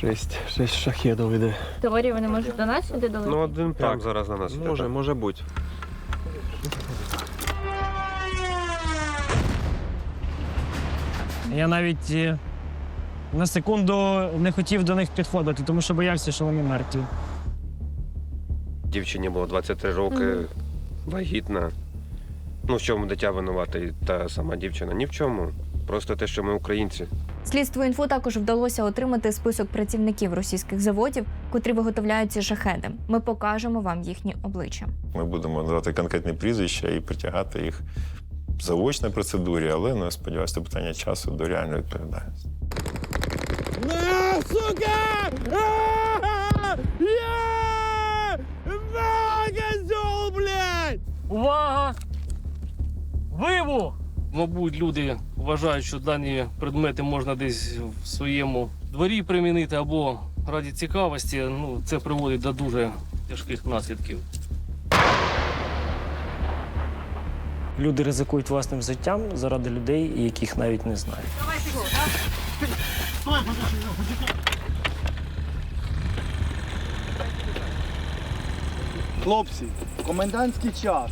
Шесть, шесть шахедов іде. В теорії вони можуть до нас сюди долетіти? Ну, один прям Так. зараз на нас. іде, Може, так. може бути. Я навіть е, на секунду не хотів до них підходити, тому що боявся, що вони мертві. Дівчині було 23 роки, Мгм. вагітна. Ну, в чому дитя винувата, і та сама дівчина? Ні в чому. Просто те, що ми українці. Слідству інфо також вдалося отримати список працівників російських заводів, котрі виготовляють ці шахеди. Ми покажемо вам їхні обличчя. Ми будемо надавати конкретні прізвища і притягати їх в заочній процедурі, але ну, я сподіваюся, це питання часу до реальної відповідальності. Увага! Вибух! Мабуть, люди вважають, що дані предмети можна десь в своєму дворі примінити або раді цікавості. Ну, це приводить до дуже тяжких наслідків. Люди ризикують власним життям заради людей, яких навіть не знають. Хлопці, комендантський час.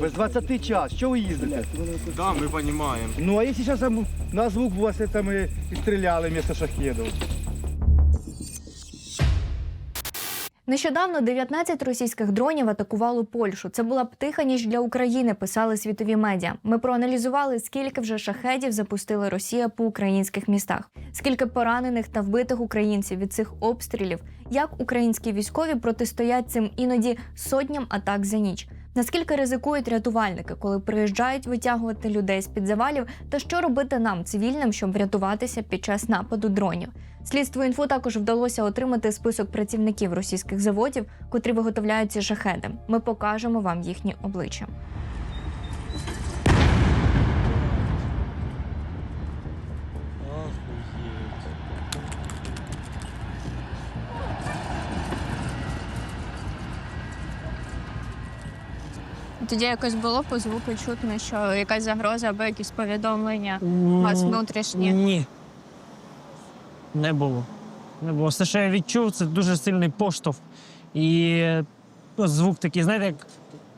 Без 20 час. Що ви їздите? Да, ми розуміємо. Ну, а якщо зараз на звук у вас там і і стріляли вместо шахедів? Нещодавно 19 російських дронів атакувало Польщу. Це була б тиха ніч для України, писали світові медіа. Ми проаналізували, скільки вже шахедів запустила Росія по українських містах, скільки поранених та вбитих українців від цих обстрілів, як українські військові протистоять цим іноді сотням атак за ніч. Наскільки ризикують рятувальники, коли приїжджають витягувати людей з під завалів, та що робити нам, цивільним, щоб врятуватися під час нападу дронів? Слідству інфо також вдалося отримати список працівників російських заводів, котрі виготовляють ці шахеди. Ми покажемо вам їхні обличчя. Тоді якось було по звуку чутно, що якась загроза або якісь повідомлення у вас внутрішні. Ні. Не було. Не було. Все, що я відчув, це дуже сильний поштовх. І ну, звук такий, знаєте, як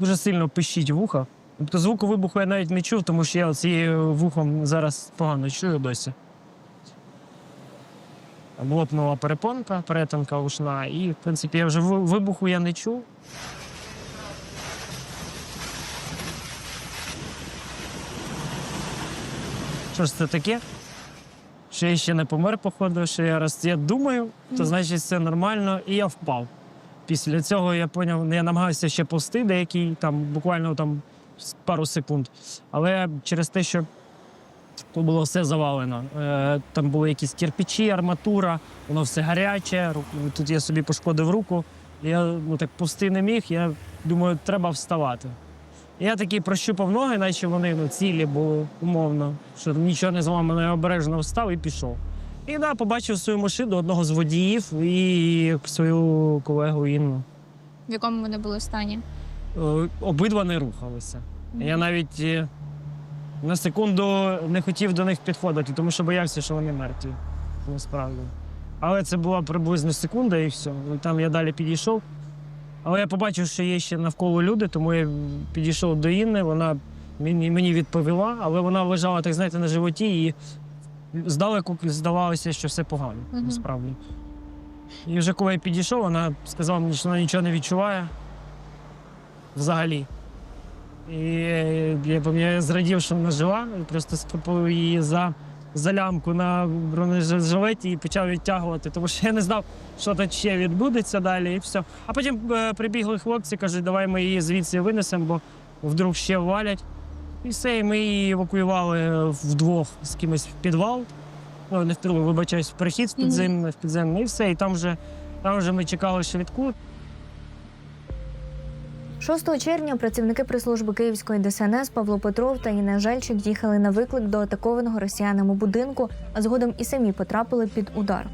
дуже сильно пищить вуха. Тобто звуку вибуху я навіть не чув, тому що я цією вухом зараз погано чую досі. Лопнула перепонка, перетинка ушна, і, в принципі, я вже ви- вибуху я не чув. Що ж це таке? Що я ще не помер, походу, що я раз я думаю, то значить все нормально, і я впав. Після цього я поняв, я намагався ще повсти деякий, там буквально там пару секунд. Але через те, що тут було все завалено. Е, там були якісь кирпичі, арматура, воно все гаряче. Тут я собі пошкодив руку. Я ну, так повсти не міг. Я думаю, треба вставати. Я такий прощупав ноги, наче вони ну, цілі були умовно, що нічого не зламано, обережно встав і пішов. І да, побачив свою машину, одного з водіїв і свою колегу Інну. В якому вони були стані? Е, Обидва не рухалися. Я навіть е, на секунду не хотів до них підходити, тому що боявся, що вони мертві. Насправді. Але це була приблизно секунда і все. І Там я далі підійшов. Але я побачив, що є ще навколо люди, тому я підійшов до Інни, вона мені, мені відповіла, але вона лежала, так знаєте, на животі і здалеку здавалося, що все погано, Мгм. насправді. І вже коли я підійшов, вона сказала мені, що вона нічого не відчуває взагалі. І я пам'ятаю, я зрадів, що вона жива, просто схопив її за, за лямку на бронежилеті і почав відтягувати, тому що я не знав, що тут ще відбудеться далі, і все. А потім е, прибігли хлопці, кажуть, давай ми її звідси винесемо, бо вдруг ще валять. І все, і ми її евакуювали вдвох з кимось в підвал. Ну, не в підвал, вибачаюсь, в перехід в підземний, в підземний, і все. І там вже, там вже ми чекали швидку. 6 червня працівники прес-служби Київської ДСНС Павло Петров та Інна Жельчик їхали на виклик до атакованого росіянами будинку, а згодом і самі потрапили під удар.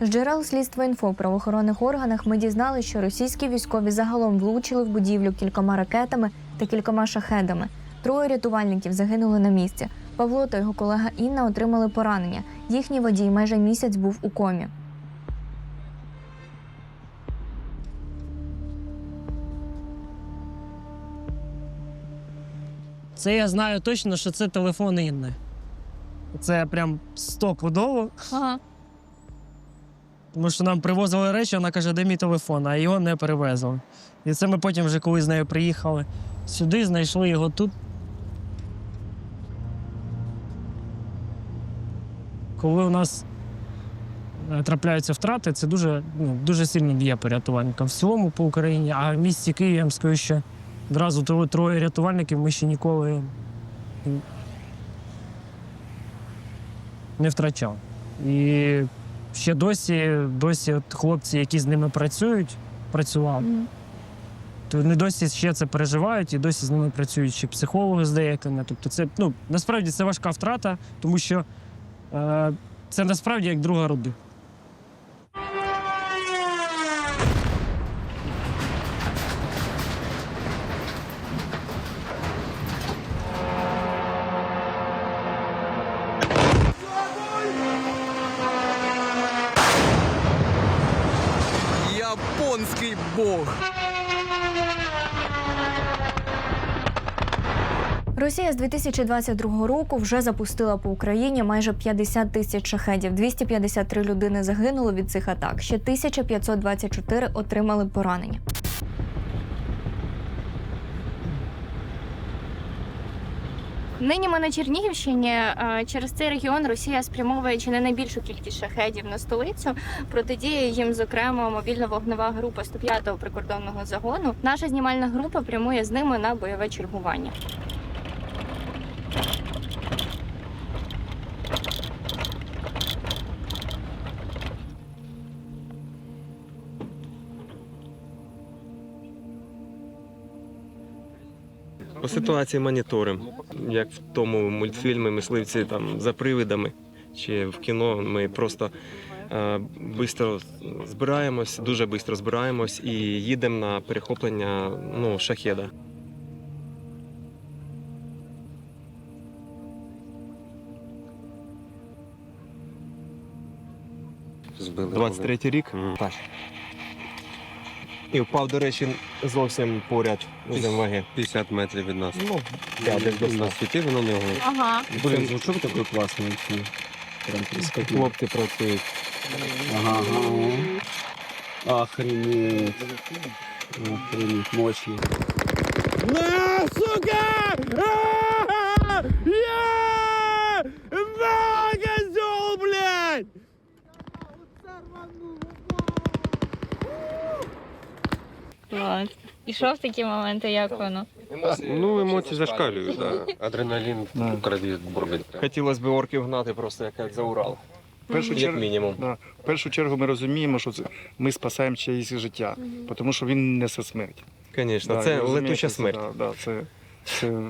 З джерел слідства інфо в правоохоронних органах ми дізналися, що російські військові загалом влучили в будівлю кількома ракетами та кількома шахедами. Троє рятувальників загинули на місці. Павло та його колега Інна отримали поранення. Їхній водій майже місяць був у комі. Це я знаю точно, що це телефон Інни. Це прям стопудово. Ага. Тому що нам привозили речі, вона каже, де мій телефон, а його не перевезли. І це ми потім вже коли з нею приїхали сюди, знайшли його тут. Коли у нас е, трапляються втрати, це дуже, ну, дуже сильно б'є по рятувальникам в цілому по Україні, а в місті скажу, що одразу тро- троє рятувальників ми ще ніколи не втрачали. І ще досі, досі от хлопці, які з ними працюють, працювали, Мгм. то вони досі ще це переживають і досі з ними працюють ще психологи з деякими. Тобто, це ну насправді це важка втрата, тому що е, це насправді як друга родина. Росія з 2022 року вже запустила по Україні майже 50 тисяч шахедів. 253 людини загинули від цих атак. Ще 1524 отримали поранення. Нині ми на Чернігівщині. Е, Через цей регіон Росія спрямовує чи не найбільшу кількість шахедів на столицю. Протидіє їм, зокрема, мобільна вогнева група 105-го прикордонного загону. Наша знімальна група прямує з ними на бойове чергування. По ситуації моніторимо. Як в тому мультфільмі мисливці там за привидами чи в кіно ми просто е, швидко збираємось, дуже швидко збираємось і їдемо на перехоплення ну, шахеда. Збили. 23 рік. Мгм. Так. І впав, до речі, зовсім поряд з МВГ. 50 метрів від нас. Ну, я десь до нас світив на нього. Ага. Блин, звучок такий класний. Прям Хлопці працюють. Ага, ага. Охренеть. Охренеть, мощно. На, сука! Я! На, козел, блядь! Клас. І що в такі моменти, як воно? Ну, емоції зашкалюють, да. адреналін Да. в крові бурлить. Хотілося б орків гнати просто як за Урал. В першу, Як чергу, мінімум. да, в першу чергу ми розуміємо, що це, ми спасаємо чиєсь життя, тому що він несе смерть. Звісно, Да, це ви розумієте, летуча це, смерть. Да, да, це, це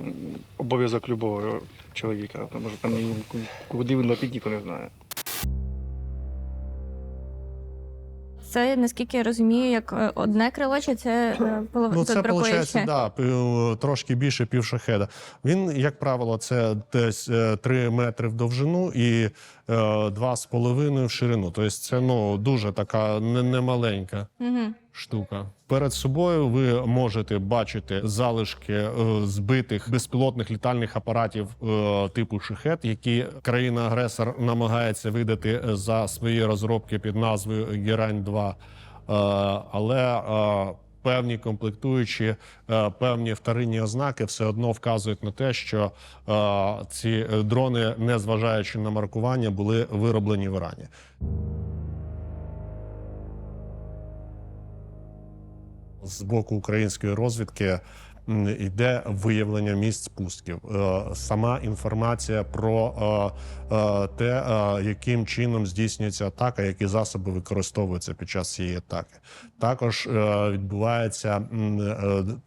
обов'язок любого чоловіка, тому що там куди він летить, ніхто не знає. Це наскільки я розумію, як е, одне крило, чи це е, половина Ну, це виходить, да, трошки більше півшахеда. Він, як правило, це десь 3 метри в довжину і е, 2,5 в ширину. Тобто це ну, дуже така не- немаленька Угу. Штука. Перед собою ви можете бачити залишки е, збитих безпілотних літальних апаратів е, типу шахет, які країна-агресор намагається видати за свої розробки під назвою Герань 2 Е, але е, певні комплектуючі, е, певні вторинні ознаки все одно вказують на те, що е, ці дрони, незважаючи на маркування, були вироблені в Ірані. З боку української розвідки йде виявлення місць пустків. Е, Сама інформація про е, е, те, яким чином здійснюється атака, які засоби використовуються під час цієї атаки. Також відбувається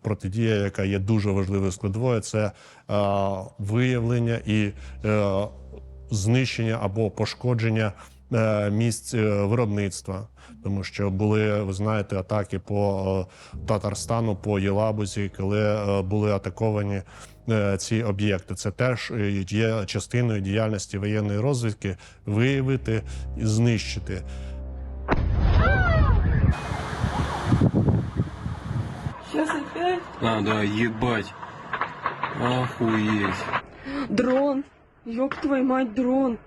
протидія, яка є дуже важливою складовою. Це виявлення і знищення або пошкодження місць е, виробництва. Тому що були, ви знаєте, атаки по е, Татарстану, по Єлабузі, коли е, були атаковані е, ці об'єкти. Це теж е, є частиною діяльності воєнної розвідки виявити і знищити. А, да, їбать. Охуеть. Дрон! Ёб твою мать, дрон!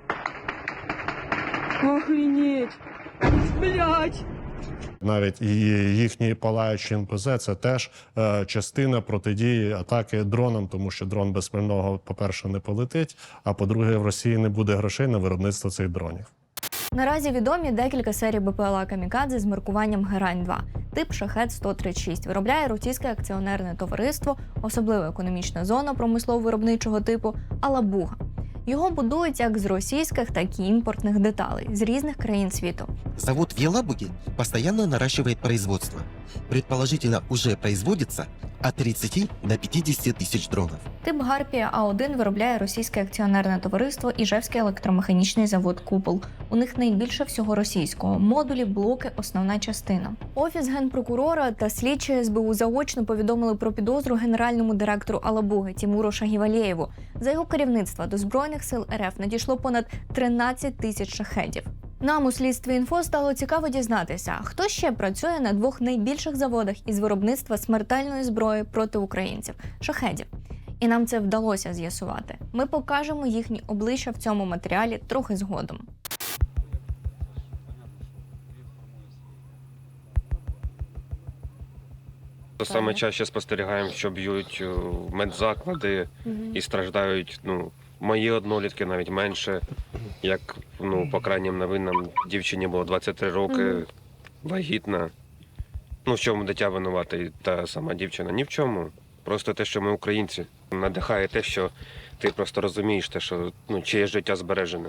Охренеть! Блять! Навіть і їхні палаючі НПЗ це теж е, частина протидії атаки дроном, тому що дрон без пального, по-перше, не полетить. А по-друге, в Росії не буде грошей на виробництво цих дронів. Наразі відомі декілька серій БПЛА Камікадзе з маркуванням Герань 2 тип Шахет 136 виробляє російське акціонерне товариство, особлива економічна зона промислово-виробничого типу Алабуга. Його будують як з російських, так і імпортних деталей з різних країн світу. Завод в Елабуге постоянно наращивает производство. Предположительно, уже производится от 30 до 50 тысяч дронов. Тип Гарпія А1 виробляє російське акціонерне товариство Іжевський електромеханічний завод Купол. У них найбільше всього російського модулі, блоки, основна частина. Офіс генпрокурора та слідчі СБУ заочно повідомили про підозру генеральному директору Алабуги Тімуру Шагівалєєву. За його керівництва до збройних сил РФ надійшло понад 13 тисяч шахедів. Нам у слідстві інфо стало цікаво дізнатися, хто ще працює на двох найбільших заводах із виробництва смертельної зброї проти українців шахедів. І нам це вдалося з'ясувати. Ми покажемо їхні обличчя в цьому матеріалі трохи згодом. То саме чаще спостерігаємо, що б'ють е, медзаклади і страждають, ну, мої однолітки навіть менше. Як ну, по крайнім новинам, дівчині було 23 роки, вагітна. Ну, в чому дитя винувата, та сама дівчина? Ні в чому. Просто те, що ми українці. Надихає те, що ти просто розумієш те, що ну, чиє життя збережене.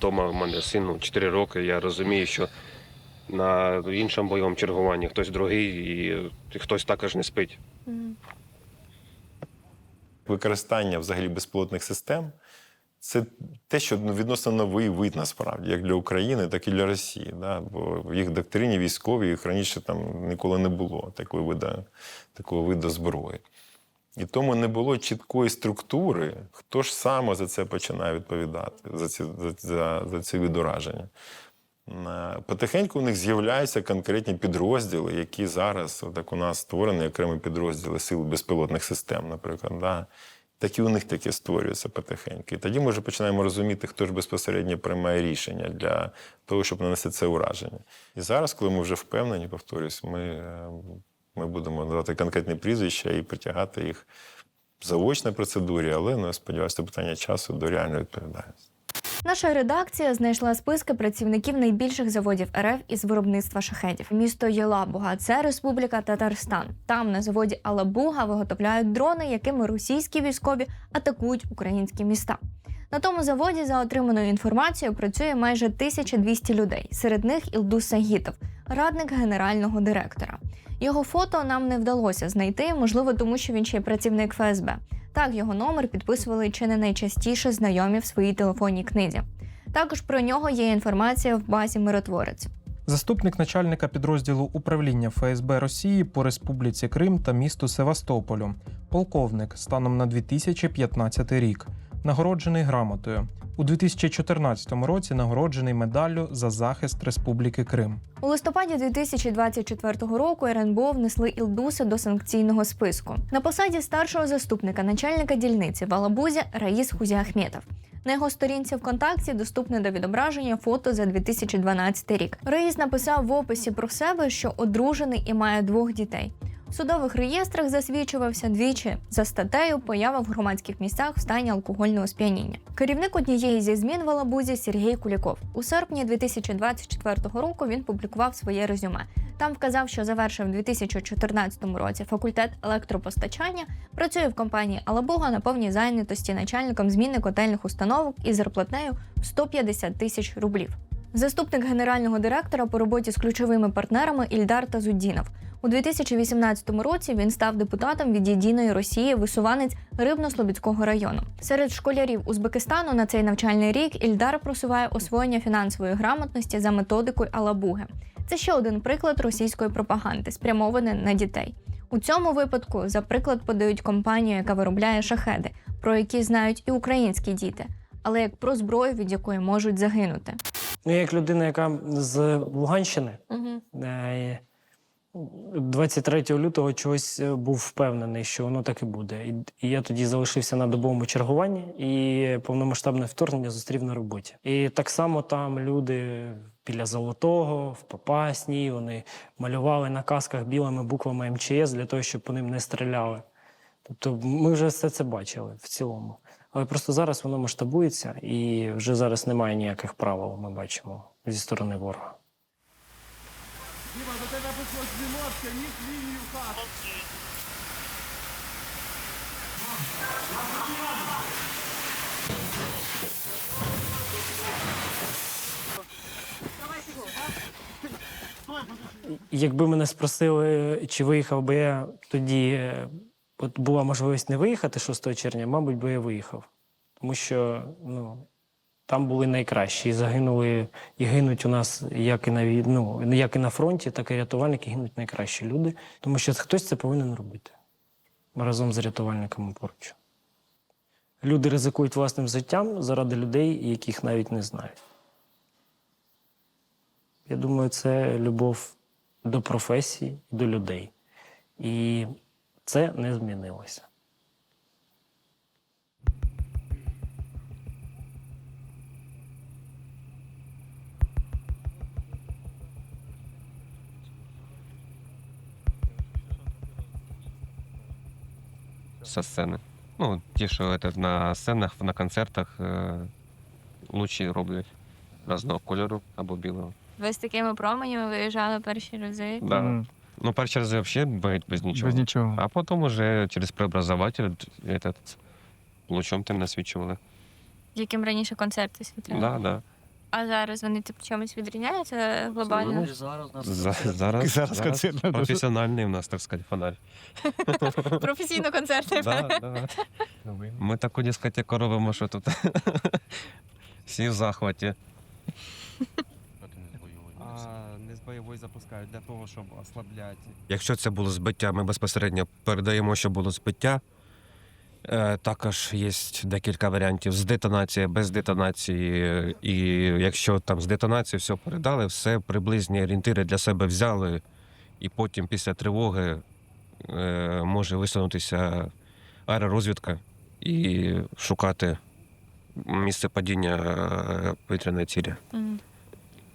Дома в мене сину 4 роки. Я розумію, що на іншому бойовому чергуванні хтось другий і хтось також не спить. Використання взагалі безпілотних систем це те, що ну, відносно новий вид насправді, як для України, так і для Росії. Да? Бо в їх доктрині військовій їх раніше там ніколи не було такої вида, такого виду зброї. І тому не було чіткої структури, хто ж саме за це починає відповідати, за ці, за, за, за ці відураження. Е, Потихеньку у них з'являються конкретні підрозділи, які зараз, так у нас створені окремі підрозділи сил безпілотних систем, наприклад. Да? Такі у них такі створюються потихеньку. І тоді ми вже починаємо розуміти, хто ж безпосередньо приймає рішення для того, щоб нанести це ураження. І зараз, коли ми вже впевнені, повторюсь, ми, е, ми будемо давати конкретні прізвища і притягати їх в заочній процедурі, але ну, я сподіваюся, питання часу до реальної відповідальності. Наша редакція знайшла списки працівників найбільших заводів РФ із виробництва шахедів. Місто Єлабуга це Республіка Татарстан. Там на заводі Алабуга виготовляють дрони, якими російські військові атакують українські міста. На тому заводі, за отриманою інформацією, працює майже 1200 людей. Серед них Ілдус Сагітов, радник генерального директора. Його фото нам не вдалося знайти, можливо, тому що він ще й працівник ФСБ. Так, його номер підписували чи не найчастіше знайомі в своїй телефонній книзі. Також про нього є інформація в базі Миротворець. Заступник начальника підрозділу управління ФСБ Росії по Республіці Крим та місту Севастополю, полковник станом на 2015 рік, нагороджений грамотою. У 2014 році нагороджений медаллю за захист Республіки Крим. У листопаді 2024 року РНБО внесли Ілдуса до санкційного списку. На посаді старшого заступника начальника дільниці в Алабузі Раїс Хузіахметов. На його сторінці ВКонтакті доступне до відображення фото за 2012 рік. Раїс написав в описі про себе, що одружений і має двох дітей. Судових реєстрах засвідчувався двічі за статтею поява в громадських місцях в стані алкогольного сп'яніння. Керівник однієї зі змін в Алабузі Сергій Куліков. У серпні 2024 року він публікував своє резюме. Там вказав, що завершив у 2014 році факультет електропостачання, працює в компанії Алабуга на повній зайнятості начальником зміни котельних установок із зарплатнею в 150 тисяч рублів. Заступник генерального директора по роботі з ключовими партнерами Ільдар Тазуддінов. У 2018 році він став депутатом від єдиної Росії висуванець Рибно-Слобідського району. Серед школярів Узбекистану на цей навчальний рік Ільдар просуває освоєння фінансової грамотності за методикою Алабуги. Це ще один приклад російської пропаганди, спрямований на дітей. У цьому випадку за приклад подають компанію, яка виробляє шахеди, про які знають і українські діти, але як про зброю, від якої можуть загинути. Ну, я як людина, яка з Луганщини, Угу. е, 23 лютого чогось е, був впевнений, що воно так і буде. І, і я тоді залишився на добовому чергуванні і повномасштабне вторгнення зустрів на роботі. І так само там люди біля Золотого, в Попасній, вони малювали на касках білими буквами МЧС для того, щоб по ним не стріляли. Тобто ми вже все це бачили в цілому. Але просто зараз воно масштабується і вже зараз немає ніяких правил, ми бачимо зі сторони ворога. Якби мене спросили, чи виїхав би я тоді, е, от була можливість не виїхати 6 червня, мабуть, би я виїхав. Тому що ну, там були найкращі. І загинули, і гинуть у нас як і на ну, як і на фронті, так і рятувальники гинуть найкращі люди. Тому що хтось це повинен робити разом з рятувальниками поруч. Люди ризикують власним життям заради людей, яких навіть не знають. Я думаю, це любов до професії, до людей. І це не змінилося. Со сцени. Ну, ті, що это, на сценах, на концертах е, лучі роблять разного кольору або білого. Ви з такими променями виїжджали перші рази. Да. Мгм. Ну, перший раз взагалі без, без нічого. Без нічого. А потім уже через преобразователь этот, лучом тим насвічували. Яким раніше концерти світили. Да, да. А зараз вони типу чимось відрізняються глобально. За, зараз, Зараз концерт надо. професіональний у нас, так сказати, фонарь. Професійно концерти. Да, да. Ми таку дискотеку робимо, що тут всі в захваті. Бойової запускають для того, щоб ослабляти. Якщо це було збиття, ми безпосередньо передаємо, що було збиття. Е, Також є декілька варіантів з детонації, без детонації. І якщо там з детонацією все передали, все приблизні орієнтири для себе взяли, і потім після тривоги е, може висунутися аеророзвідка і шукати місце падіння е, повітряної цілі.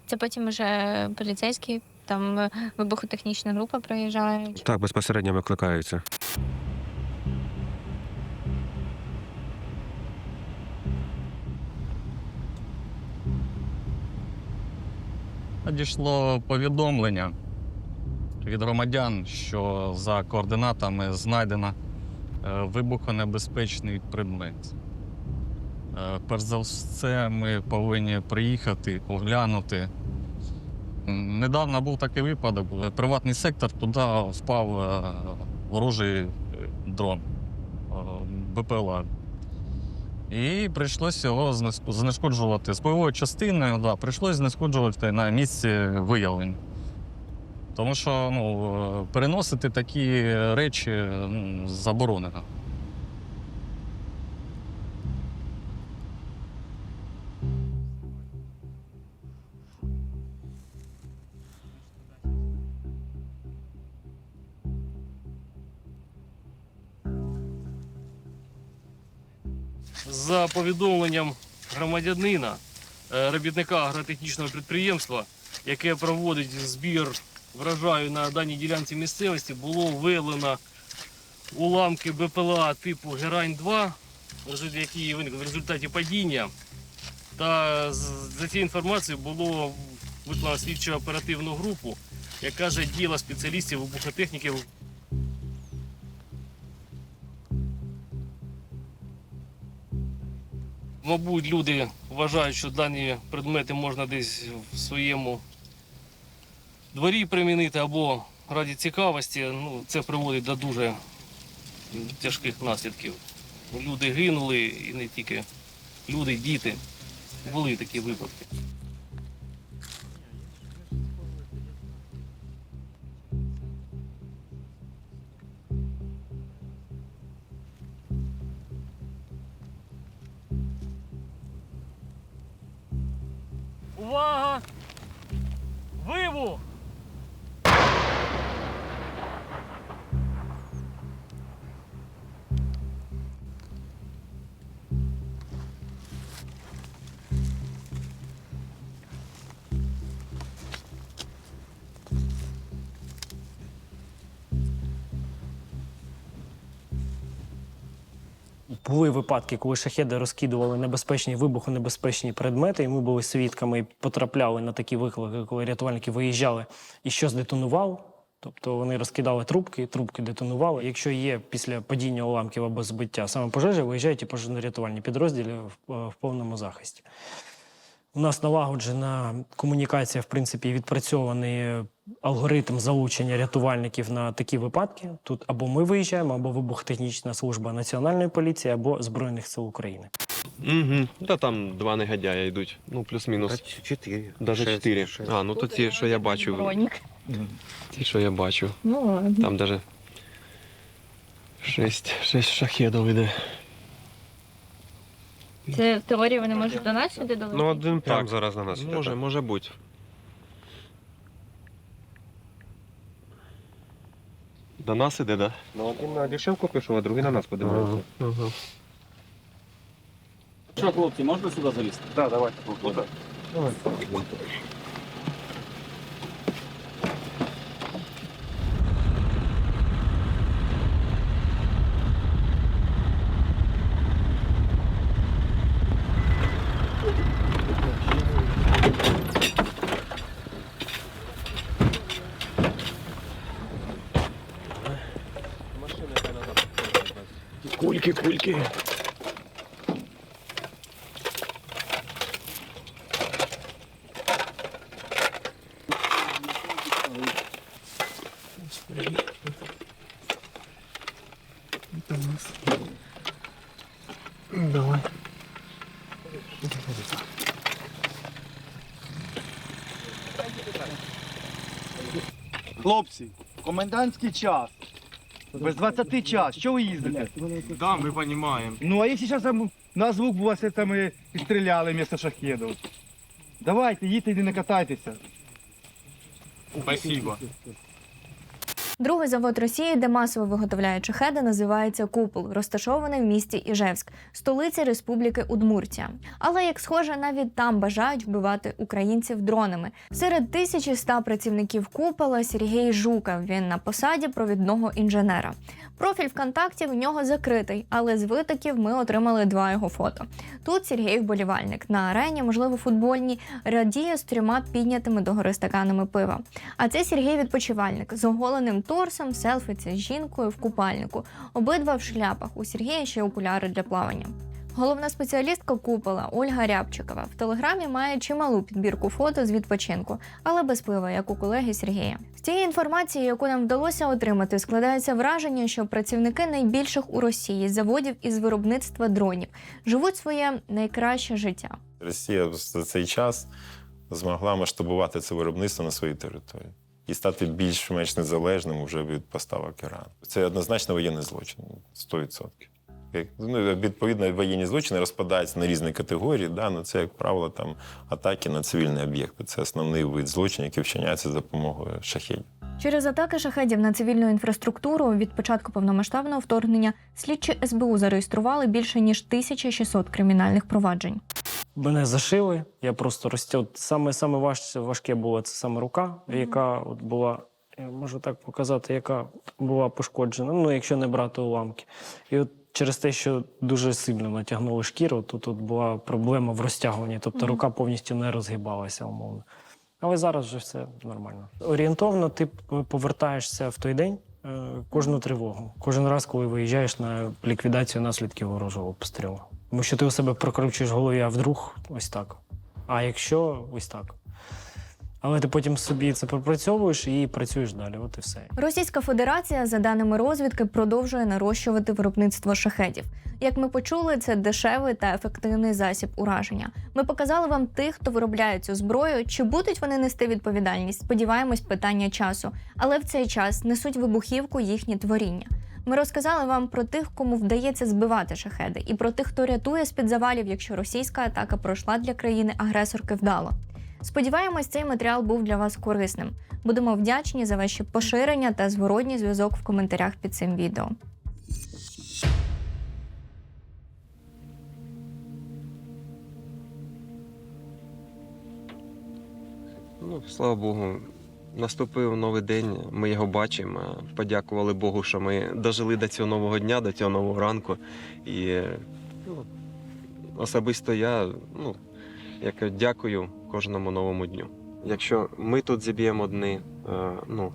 Це потім уже поліцейські, там е, вибухотехнічна група проїжджає. Так, безпосередньо викликаються. Надійшло повідомлення від громадян, що за координатами знайдено е, вибухонебезпечний предмет. Е, Перш за все, ми повинні приїхати, оглянути. Недавно був такий випадок. е, Приватний сектор туди впав е, ворожий дрон БПЛА. І прийшлося його знешкоджувати з бойовою частиною, да, прийшлося знешкоджувати на місці виявлень. Тому що ну, переносити такі речі ну, заборонено. Повідомленням громадянина, е, робітника агротехнічного підприємства, яке проводить збір врожаю на даній ділянці місцевості, було виявлено уламки БПЛА типу Герань-2, результат- які виникли в результаті падіння. Та за цією інформацією було виконано слідчо оперативну групу, яка задіяла спеціалістів вибухотехніків Мабуть, люди вважають, що дані предмети можна десь в своєму дворі примінити або раді цікавості. Ну, це приводить до дуже тяжких наслідків. Люди гинули і не тільки люди, діти. Були такі випадки. Були випадки, коли шахеди розкидували небезпечні вибухонебезпечні предмети, і ми були свідками і потрапляли на такі виклики, коли рятувальники виїжджали і щось детонувало. Тобто вони розкидали трубки, трубки детонували. Якщо є після падіння уламків або збиття саме пожежі, виїжджають і пожежно-рятувальні підрозділи в, в повному захисті. У нас налагоджена комунікація, в принципі, відпрацьований алгоритм залучення рятувальників на такі випадки. Тут або ми виїжджаємо, або вибухотехнічна служба Національної поліції, або Збройних сил України. Угу. Та там два негодяя йдуть. Ну, плюс-мінус. Чотири. Даже Шесть, чотири. шесть. А, ну то ті, що я бачу. Бронік. Ті, що я бачу. Ну ладно. Там даже шесть, шесть шахедів іде. Це в теорії вони можуть до нас сюди долетіти? Ну, один прям Так. зараз на нас. Може, так. може бути. До нас іде, так? Ну, один на дешевку пішов, а другий на нас подивився. Ага. Що, хлопці, можна сюди залізти? Так, давайте. Кульки, кульки. Давай. Хлопці, комендантський час. Без 20 час. Що ви їздите? Да, ми розуміємо. Ну, а якщо зараз там на звук у вас там і і стріляли вместо шахедів? Давайте, їдьте і не катайтеся. Спасибо. Другий завод Росії, де масово виготовляють шахеди, називається Купол, розташований в місті Іжевськ, столиці Республіки Удмуртія. Але як схоже, навіть там бажають вбивати українців дронами. Серед 1100 працівників купола Сергій Жуков. Він на посаді провідного інженера. Профіль ВКонтакті в нього закритий, але з витоків ми отримали два його фото. Тут Сергій вболівальник на арені, можливо, футбольній, радіє з трьома піднятими догори стаканами пива. А це Сергій відпочивальник з оголеним торсом, селфіці з жінкою в купальнику. Обидва в шляпах. У Сергія ще окуляри для плавання. Головна спеціалістка купола Ольга Рябчикова в телеграмі має чималу підбірку фото з відпочинку, але без пива, як у колеги Сергія. З цієї інформації, яку нам вдалося отримати, складається враження, що працівники найбільших у Росії заводів із виробництва дронів живуть своє найкраще життя. Росія за цей час змогла масштабувати це виробництво на своїй території і стати більш-менш незалежним вже від поставок Ірану. Це однозначно воєнний злочин, 100%. Як- Ну, відповідно, воєнні злочини розпадаються на різні категорії. Да? Ну, це, як правило, там, атаки на цивільні об'єкти. Це основний вид злочинів, який вчиняється за допомогою шахедів. Через атаки шахедів на цивільну інфраструктуру від початку повномасштабного вторгнення слідчі СБУ зареєстрували більше ніж 1600 кримінальних проваджень. Мене зашили, я просто розтяг. Саме саме важче важке було це саме рука, яка от була, я можу так показати, яка була пошкоджена. Ну, якщо не брати уламки. І от через те, що дуже сильно натягнули шкіру, то тут була проблема в розтягуванні, тобто рука повністю не розгибалася, умовно. Але зараз вже все нормально. Орієнтовно ти повертаєшся в той день е, кожну тривогу. Кожен раз, коли виїжджаєш на ліквідацію наслідків ворожого обстрілу. Тому що ти у себе прокручуєш в голові, а вдруг ось так. А якщо ось так. Але ти потім собі це пропрацьовуєш і працюєш далі. От і все. Російська Федерація, за даними розвідки, продовжує нарощувати виробництво шахедів. Як ми почули, це дешевий та ефективний засіб ураження. Ми показали вам тих, хто виробляє цю зброю. Чи будуть вони нести відповідальність? Сподіваємось, питання часу. Але в цей час несуть вибухівку їхні творіння. Ми розказали вам про тих, кому вдається збивати шахеди, і про тих, хто рятує з під завалів, якщо російська атака пройшла для країни-агресорки вдало. Сподіваємось, цей матеріал був для вас корисним. Будемо вдячні за ваші поширення та зворотній зв'язок в коментарях під цим відео. Ну, слава Богу, наступив новий день, ми його бачимо. Подякували Богу, що ми дожили до цього нового дня, до цього нового ранку. І ну, особисто я ну, як дякую кожному новому дню. Якщо ми тут зіб'ємо одні, е, ну,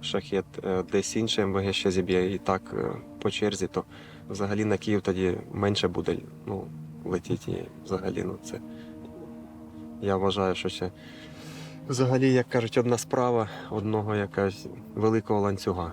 шахет, е, десь інше МВГ ще зіб'є і так е, по черзі, то взагалі на Київ тоді менше буде ну, летіти. Взагалі, ну, це я вважаю, що це взагалі, як кажуть, одна справа одного якась великого ланцюга.